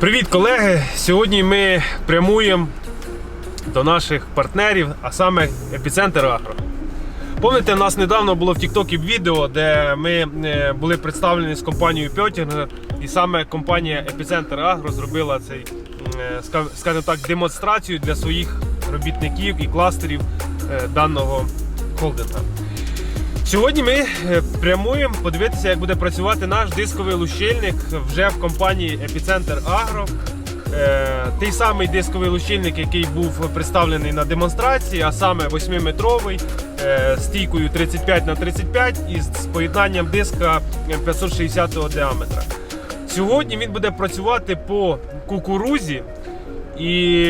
Привіт, колеги! Сьогодні ми прямуємо до наших партнерів, а саме епіцентр Агро. Пам'ятаєте, у нас недавно було в Тіктокі відео, де ми е, були представлені з компанією Пьотінг, і саме компанія Епіцентр Агро зробила цей, е, скажімо так, демонстрацію для своїх робітників і кластерів е, даного холдинга. Сьогодні ми е, прямуємо подивитися, як буде працювати наш дисковий лущильник вже в компанії Епіцентр Агро. Е, Той самий дисковий лущильник, який був представлений на демонстрації, а саме 8-метровий е, стійкою 35 на 35 і з поєднанням диска 560 діаметра. Сьогодні він буде працювати по кукурузі. І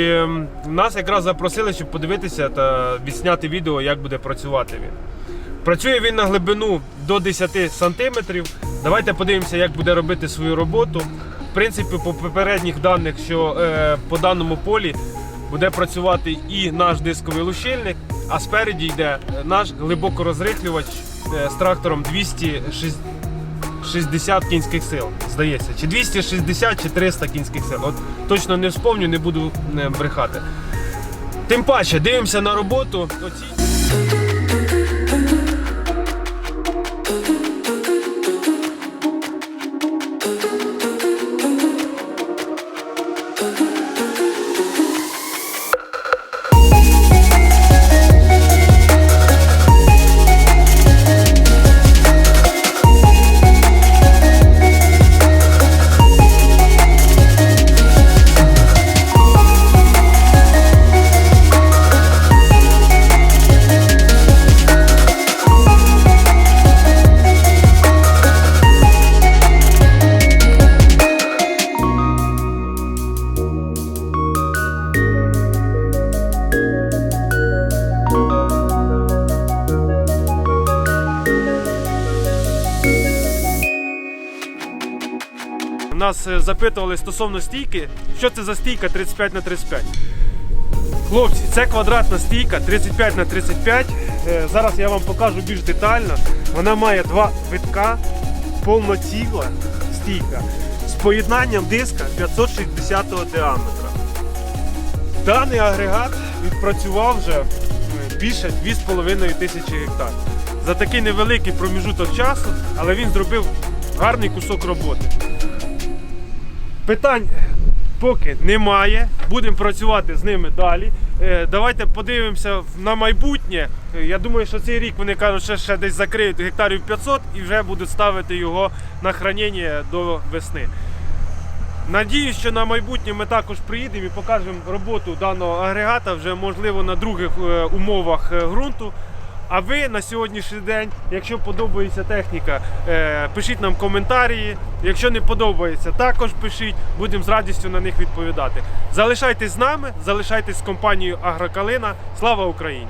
нас якраз запросили, щоб подивитися та відсняти відео, як буде працювати він. Працює він на глибину до 10 сантиметрів. Давайте подивимося, як буде робити свою роботу. В принципі, по попередніх даних, що е, по даному полі буде працювати і наш дисковий лущильник, а спереді йде е, наш глибокорозритлювач е, з трактором 260 кінських сил, здається. Чи 260, чи 300 кінських сил. От точно не вспомню, не буду е, брехати. Тим паче, дивимося на роботу. Оці... Нас е, запитували стосовно стійки, що це за стійка 35 на 35. Хлопці, це квадратна стійка 35 на 35. Е, Зараз я вам покажу більш детально. Вона має два витка, повноціла стійка з поєднанням диска 560 діаметра. Даний агрегат відпрацював вже е, більше 2,5 тисячі гектар. За такий невеликий проміжуток часу, але він зробив гарний кусок роботи. Питань поки немає. Будемо працювати з ними далі. Е, Давайте подивимося на майбутнє. Е, Я думаю, що цей рік вони кажуть, що ще десь закриють гектарів 500 і вже будуть ставити його на хранення до весни. Надіюсь, що на майбутнє ми також приїдемо і покажемо роботу даного агрегата вже можливо на других е, умовах ґрунту. А ви на сьогоднішній день, якщо подобається техніка, е, пишіть нам коментарі. Якщо не подобається, також пишіть. Будемо з радістю на них відповідати. Залишайтесь з нами, залишайтесь з компанією Агрокалина. Слава Україні!